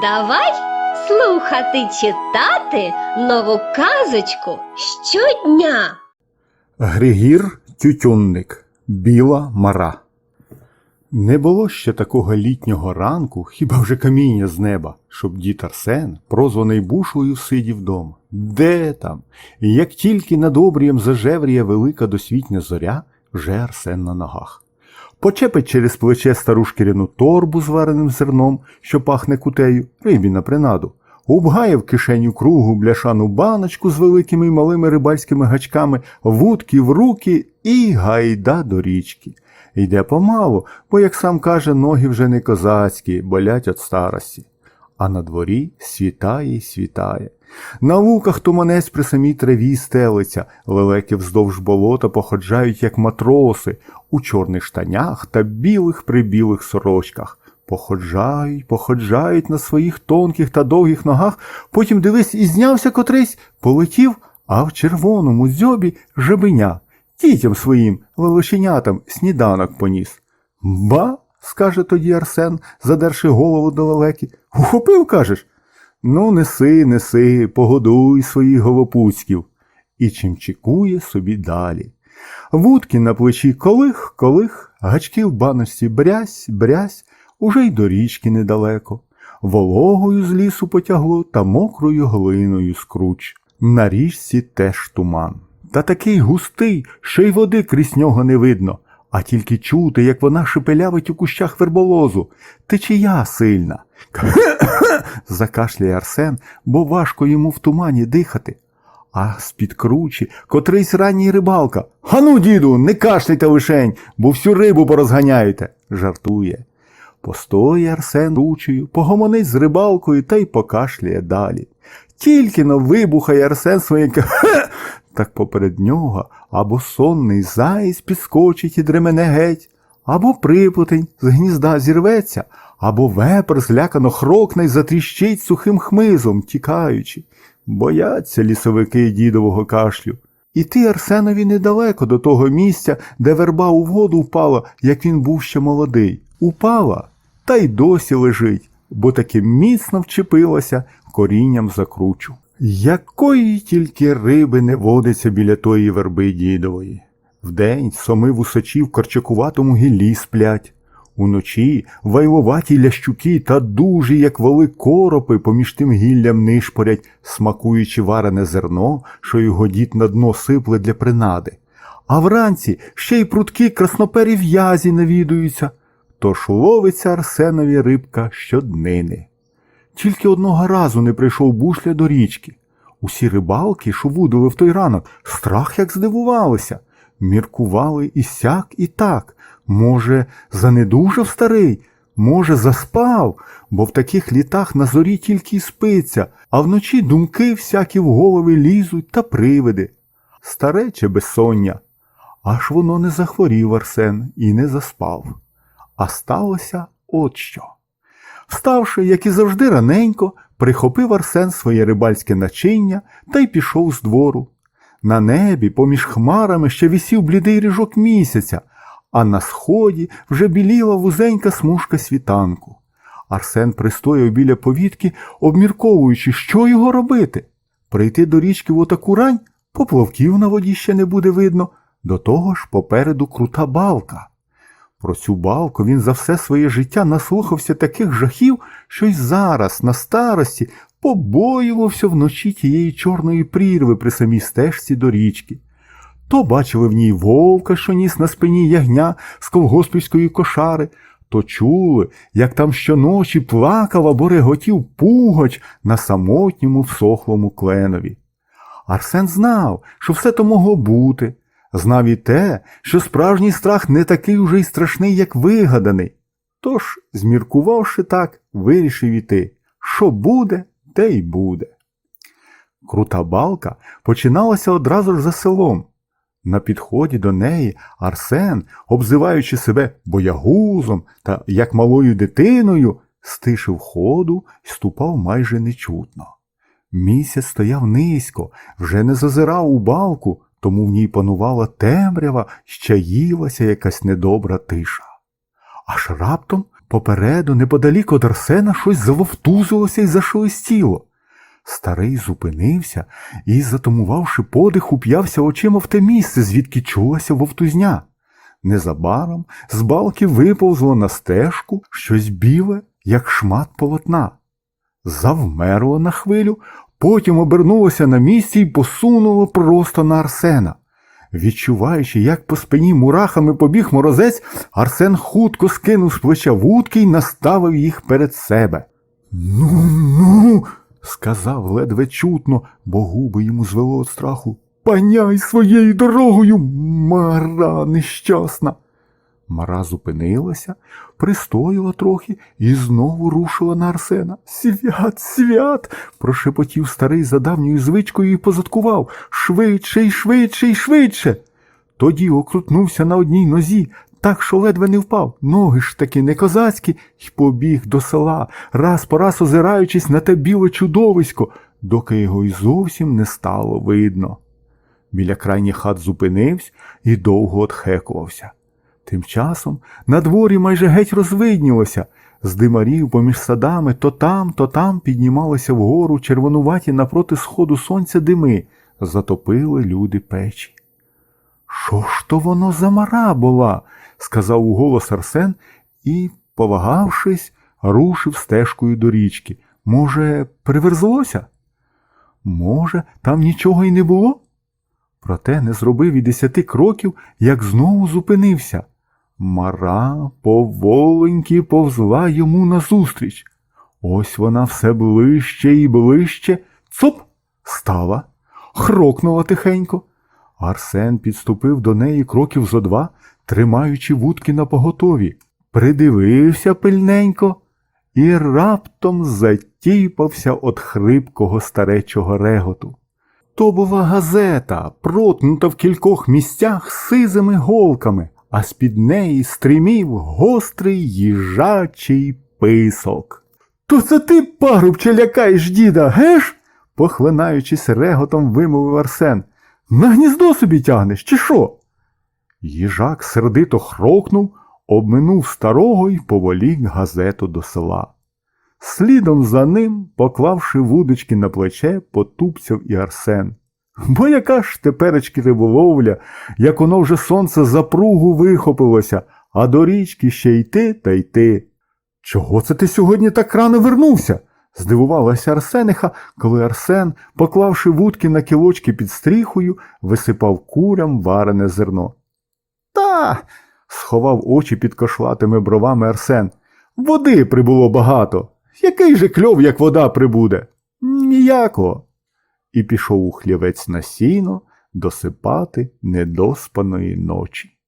Давай слухати читати нову казочку щодня. Григір Тютюнник Біла мара. Не було ще такого літнього ранку, хіба вже каміння з неба, щоб дід Арсен, прозваний бушлею, сидів дома. Де там? Як тільки над обрієм зажевріє велика досвітня зоря, вже Арсен на ногах. Почепить через плече стару шкіряну торбу з вареним зерном, що пахне кутею, рибі на принаду. Убгає в кишеню кругу бляшану баночку з великими й малими рибальськими гачками, вудки в руки і гайда до річки. Йде помалу, бо, як сам каже, ноги вже не козацькі, болять від старості. А на дворі світає й світає. На луках туманець при самій траві стелиться, лелеки вздовж болота походжають, як матроси, у чорних штанях та білих прибілих сорочках. Походжають, походжають на своїх тонких та довгих ногах, потім дивись, і знявся котрийсь, полетів, а в червоному дзьобі жабеня. Дітям своїм, лелошенятам, сніданок поніс. Ба, скаже тоді Арсен, задерши голову до лелеки. Ухопив, кажеш? Ну, неси, неси, погодуй своїх голопуцьків. І чимчикує собі далі. Вудки на плечі колих, колих, гачки в баночці брязь, брязь, уже й до річки недалеко. Вологою з лісу потягло та мокрою глиною скруч. На річці теж туман. Та такий густий, що й води крізь нього не видно, а тільки чути, як вона шепелявить у кущах верболозу. Течія сильна. закашляє Арсен, бо важко йому в тумані дихати. А з-під кручі котрийсь ранній рибалка. Ану, діду, не кашляйте лишень, бо всю рибу порозганяєте, жартує. Постоє Арсен ручею, погомонить з рибалкою та й покашляє далі. Тільки но вибухає Арсен своєю так поперед нього або сонний заєць підскочить і дремене геть, або припутень з гнізда зірветься, або вепр злякано хрокне й затріщить сухим хмизом, тікаючи. Бояться лісовики дідового кашлю. Іти Арсенові недалеко до того місця, де верба у воду впала, як він був ще молодий. Упала, та й досі лежить, бо таки міцно вчепилася корінням за кручу. Якої тільки риби не водиться біля тої верби дідової. Вдень соми вусачі в корчакуватому гіллі сплять. Уночі вайловаті лящуки та дужі, як воли коропи, поміж тим гіллям нишпорять, смакуючи варене зерно, що його дід на дно сипле для принади. А вранці ще й прудкі краснопері в'язі навідуються, тож ловиться Арсенові рибка щоднини. Тільки одного разу не прийшов бушля до річки. Усі рибалки, що вудили в той ранок, страх як здивувалися. Міркували і сяк, і так. Може, занедужав старий, може, заспав, бо в таких літах на зорі тільки й спиться, а вночі думки всякі в голови лізуть та привиди. Старече безсоння. Аж воно не захворів Арсен і не заспав. А сталося от що. Вставши, як і завжди раненько, прихопив Арсен своє рибальське начиння та й пішов з двору. На небі, поміж хмарами, ще висів блідий ріжок місяця, а на сході вже біліла вузенька смужка світанку. Арсен пристояв біля повітки, обмірковуючи, що його робити. Прийти до річки в отаку рань, поплавків на воді ще не буде видно, до того ж попереду крута балка. Про цю балку він за все своє життя наслухався таких жахів, що й зараз, на старості, побоювався вночі тієї чорної прірви при самій стежці до річки. То бачили в ній вовка, що ніс на спині ягня з колгоспівської кошари, то чули, як там щоночі плакав або реготів пугач на самотньому всохлому кленові. Арсен знав, що все то могло бути, знав і те, що справжній страх не такий уже й страшний, як вигаданий. Тож, зміркувавши так, вирішив іти, що буде, те й буде. Крута балка починалася одразу ж за селом. На підході до неї Арсен, обзиваючи себе боягузом та як малою дитиною, стишив ходу і ступав майже нечутно. Місяць стояв низько, вже не зазирав у балку, тому в ній панувала темрява, щаїлася якась недобра тиша. Аж раптом Попереду, неподалік од Арсена, щось завовтузилося і зашелестіло. Старий зупинився і, затумувавши подих, уп'явся очима в те місце, звідки чулася вовтузня. Незабаром з балки виповзло на стежку щось біле, як шмат полотна. Завмерло на хвилю, потім обернулося на місці і посунуло просто на Арсена. Відчуваючи, як по спині мурахами побіг морозець, Арсен хутко скинув з плеча вудки й наставив їх перед себе. Ну, ну, сказав ледве чутно, бо губи йому звело від страху. Паняй своєю дорогою, мара нещасна. Мара зупинилася, пристояла трохи і знову рушила на Арсена. Свят, свят. прошепотів старий за давньою звичкою і позадкував швидше й швидше й швидше. Тоді окрутнувся на одній нозі, так що ледве не впав. Ноги ж таки не козацькі, й побіг до села, раз по раз озираючись на те біле чудовисько, доки його й зовсім не стало видно. Біля крайніх хат зупинився і довго отхекувався. Тим часом на дворі майже геть розвиднілося. З димарів поміж садами то там, то там піднімалися вгору червонуваті напроти сходу сонця дими, затопили люди печі. Що ж то воно за мара була? сказав уголос Арсен і, повагавшись, рушив стежкою до річки. Може, приверзлося? Може, там нічого й не було? Проте не зробив і десяти кроків, як знову зупинився. Мара поволеньки повзла йому назустріч. Ось вона все ближче і ближче. Цоп! Стала, хрокнула тихенько. Арсен підступив до неї кроків зо два, тримаючи вудки на поготові, придивився пильненько і раптом затіпався від хрипкого старечого реготу. То була газета, протнута в кількох місцях сизими голками, а з-під неї стримів гострий їжачий писок. То це ти, парубче, лякаєш діда, геш? похлинаючись реготом, вимовив Арсен. На гніздо собі тягнеш, чи що? Їжак сердито хрокнув, обминув старого й поволік газету до села. Слідом за ним, поклавши вудочки на плече, потупцяв і Арсен. Бо яка ж теперечки риболовля, як воно вже сонце за пругу вихопилося, а до річки ще йти та йти. Чого це ти сьогодні так рано вернувся? здивувалася Арсениха, коли Арсен, поклавши вудки на кілочки під стріхою, висипав курям варене зерно. Та. сховав очі під кошлатими бровами Арсен. Води прибуло багато. Який же кльов, як вода прибуде? Ніякого. І пішов у хлівець на сіно досипати недоспаної ночі.